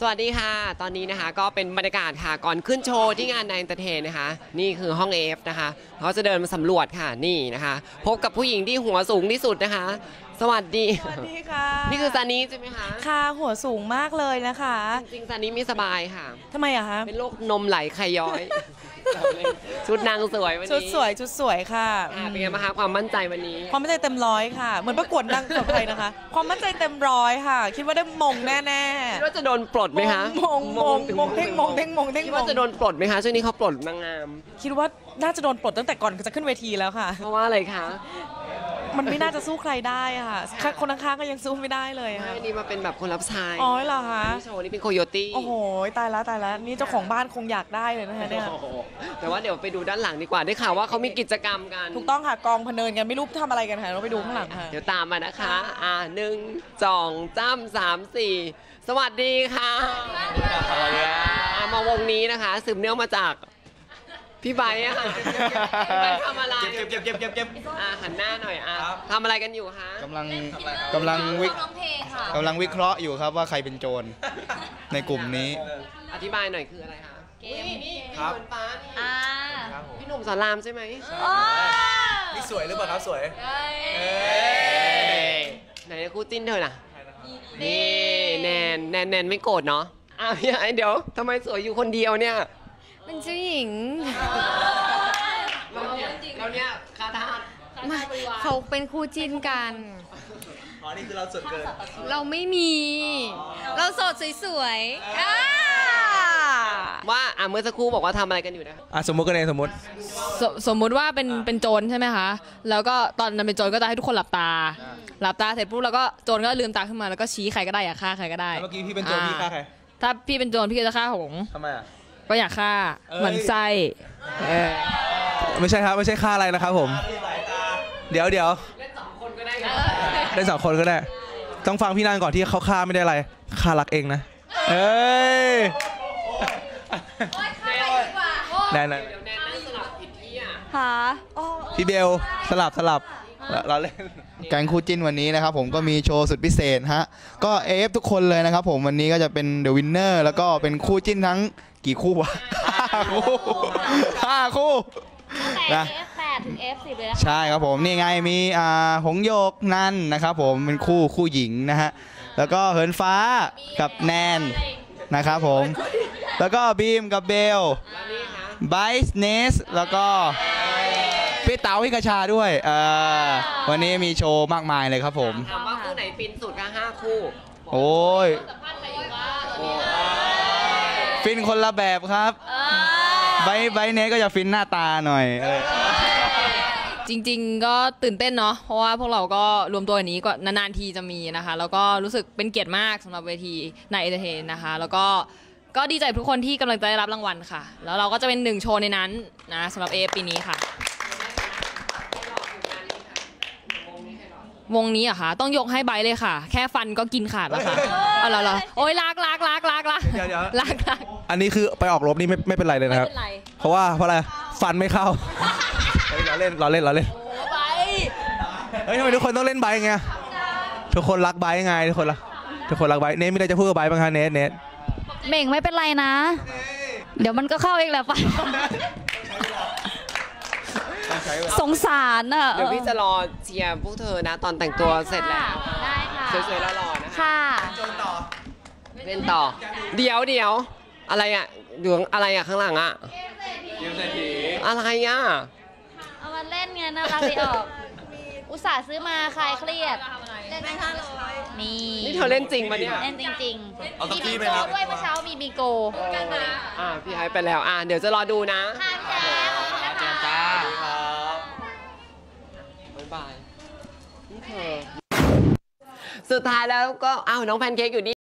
สวัสดีค่ะ ตอนนี้นะคะก็เป็นบรรยากาศค่ะ ก่อนขึ้นโชว์ที่งานในเตอร์เทนนะคะ นี่คือห้อง F นะคะ เขาจะเดินมาสำรวจค่ะ นี่นะคะ พบกับผู้หญิงที่หัวสูงที่สุดนะคะ สวัสดี สวัสดีค่ะนี่คือซานีใช่ไหมคะ ค่ะหัวสูงมากเลยนะคะ จริงๆซานีไม่สบายค่ะ ทำไมอะคะ เป็นโรคนมไหลไขย้อย ชุดนางสวยวันนี้ชุดสวยชุดสวยค่ะอ่าเป็นไงบ้างคะความมั่นใจวันนี้ ความมั่นใจเต็มร้อยค่ะ เหมือนประกวดนางสาวไทยนะคะ ความมั่นใจเต็มร้อยค่ะ คิดว่าได้มงแน่คิดว่าจะโดนปลดๆไหมคะมงมงมงเท่งมงเท่งมงเท่งคิดมว่างจะโดนปลดไหมคะช่วงนี้เขาปลดนางงาม คิดว่าน่าจะโดนปลดตั้งแต่ก่อนจะขึ้นเวทีแล้วค่ะ เพราะว่าอะไรคะ มันไม่น่าจะสู้ใครได้อะค่ะค่ะคนข้างๆก็ยังสู้ไม่ได้เลยอะไม่ค่ะอันนี้มาเป็นแบบคนรับใช้อ๋อเหรอคะที่โชว์นี่เป็นโคโยตี้ โอ้โห ตายแล้วตายแล้วนี่เจ้าของบ้านคงอยากได้เลยนะคะเนี่ยโอ้โหแต่ว่าเดี๋ยวไปดูด้านหลังดีกว่าได้ข่าวว่าเขามีกิจกรรมกัน ถูกต้องค่ะกองพะเนินกันไม่รู้ทำอะไรกันค่ะเราไปดูข้างหลังค่ะ เดี๋ยวตามมานะคะ อ่าหนึ่งสองจ้ำสามสี่สวัสดีค่ะอ่ามาวงนี้นะคะสืบเนื่องมาจาก พี่ไบร์ทอะค่ะพี่ไบร์ททำอะไรเก็บเก็บเก็บเก็บเก็บอ่าหันหน้าหน่อยอะครับ ทำอะไรกันอยู่คะกำลังกำลังวิร้องเพลงค่ะกำลังวิเคราะห์อยู่ครับว่าใครเป็นโจรในกลุ่มนี้ อธิบายหน่อยคืออะไรคะเกมนี่นี่ครับพี่ฝนฟ้านี่อ่าพี่หนุ่มสอนรามใช่ไหมโอ้นี่สวยหรือเปล่าครับสวยไหนคู่จิ้นเธอน่ะ นี่แนนแนนแนนไม่โกรธเนาะอ้าวพี่ไอ้เดี๋ยวทำไมสวยอยู่คนเดียวเนี่ย เป็นเจ้าหญิง เราเนี่ยเราเนี่ยคาทาสเขาเป็นคู่จิ้นกัน อ๋อ นี่คือเราสุดเกิน เราไม่มี เราโสดสวยๆอ่าว่าอะเมื่อสักครู่บอกว่าทำอะไรกันอยู่นะคะอะสมมติกันเองสมมติ สสมมุติว่าเป็นเป็นโจรใช่ไหมคะ แล้วก็ตอนนั้นเป็นโจรก็จะให้ทุกคนหลับตา หลับตาเสร็จปุ๊บแล้วก็โจรก็ลืมตาขึ้นมาแล้วก็ชี้ใครก็ได้อยากฆ่าใครก็ได้เมื่อกี้พี่เป็นโจรพี่ฆ่าใคร ถ้าพี่เป็นโจรพี่ก็จะฆ่าหงส์ทำไมอะ ก็อยากฆ่าเอ้ยเหมือนไส้เออไม่ใช่ครับไม่ใช่ฆ่าอะไรนะครับผม เดี๋ยวเดี๋ยวเล่นสองคนก็ได้ไงได้สองคนก็ได้ต้องฟังพี่นานก่อนที่เขาฆ่าไม่ได้อะไรฆ่ารักเองนะเอ้ยได้นะเดี๋ยวแนนนั่งสลับผิดที่อะค่ะพี่เบลสลับสลับ เราเล่นแก๊งคู่จิ้นวันนี้นะครับผมก็มีโชว์สุดพิเศษฮะก็เอฟทุกคนเลยนะครับผมวันนี้ก็จะเป็นเดอะวินเนอร์แล้วก็เป็นคู่จิ้นทั้งกี่คู่วะห้าคู่ห้าคู่แต่นะ F8 ถึง F10 เลยนะใช่ครับผมนี่ไงมีอ่าหงโยกนันนะครับผมเป็นคู่คู่หญิงนะฮะแล้วก็เหินฟ้ากับแนนนะครับผม แล้วก็บีมกับเบลแล้วนี่คะไบส์เนสแล้วก็ พี่เต๋าพี่กระชาด้วยเออวันนี้มีโชว์มากมายเลยครับผม ถามว่าคู่ไหนฟินสุดคะห้าคู่โอ้ยฟินคนละแบบครับไบร์ทไบร์ทเนสก็จะฟินหน้าตาหน่อยเออจริง ๆ ก็ตื่นเต้นเนาะเพราะว่าพวกเราก็รวมตัวอย่างนี้ก็นานๆทีจะมีนะคะ แล้วก็รู้สึกเป็นเกียรติมากสำหรับเวทีในเอเตอร์เทนนะคะ แล้วก็ก็ดีใจทุกคนที่กำลังจะได้รับรางวัลค่ะ แล้วเราก็จะเป็นหนึ่งโชว์ในนั้นนะสำหรับเอปีนี้ค่ะ วงนี้เหรอะคะต้องยกให้ไบร์ทเลยค่ะ แค่ฟันก็กินขาดแล้วค่ะเอาเหรอเหรอโอ้ยลากลากลากลากลากเดี๋ยวเดี๋ยว ลากลาก อันนี้คือไปออกรบนี่ไม่ไม่เป็นไรเลยไม่นะครับเป็นไร เพราะว่าเพราะอะไรฟันไม่เข้าเฮ้ยเราเล่นเราเล่นเราเล่นโอ้ไบร์ทเฮ้ยทำไมทุกคนต้องเล่นไบค์ไงทุกคนรักไบค์ไงทุกคนรักทุกคนรักไบค์เนทมีอะไรจะพูดกับไบค์บ้างคะเนทเนทเม่งไม่เป็นไรนะ เดี๋ยวมันก็เข้าเองแหละไป สงสารอะเดี๋ยวพี่จะรอเชียร์พวกเธอนะ ตอนแต่งตัวเสร็จแล้วได้ค่ะสวยๆแล้วรอนะคะค่ะเล่นต่อ เดี๋ยวเดี๋ยวอะไรอะเหลืองอะไรอะข้างหลังอะอะไรอะเอามาเล่นไงน่ารักดีออกอุตส่าห์ซื้อมาคลายเครียดเล่นห้าร้อยนี่นี่เธอเล่นจริงปะเนี่ยเล่นจริงๆเอาสักมีที่บิไหมโกครับด้วยเมื่อเช้ามีบิโกกันนะอ่าพี่ไอซ์ไปแล้วอ่าเดี๋ยวจะรอดูนะ สุดท้ายแล้วก็อ้าวน้องแพนเค้กอยู่นี่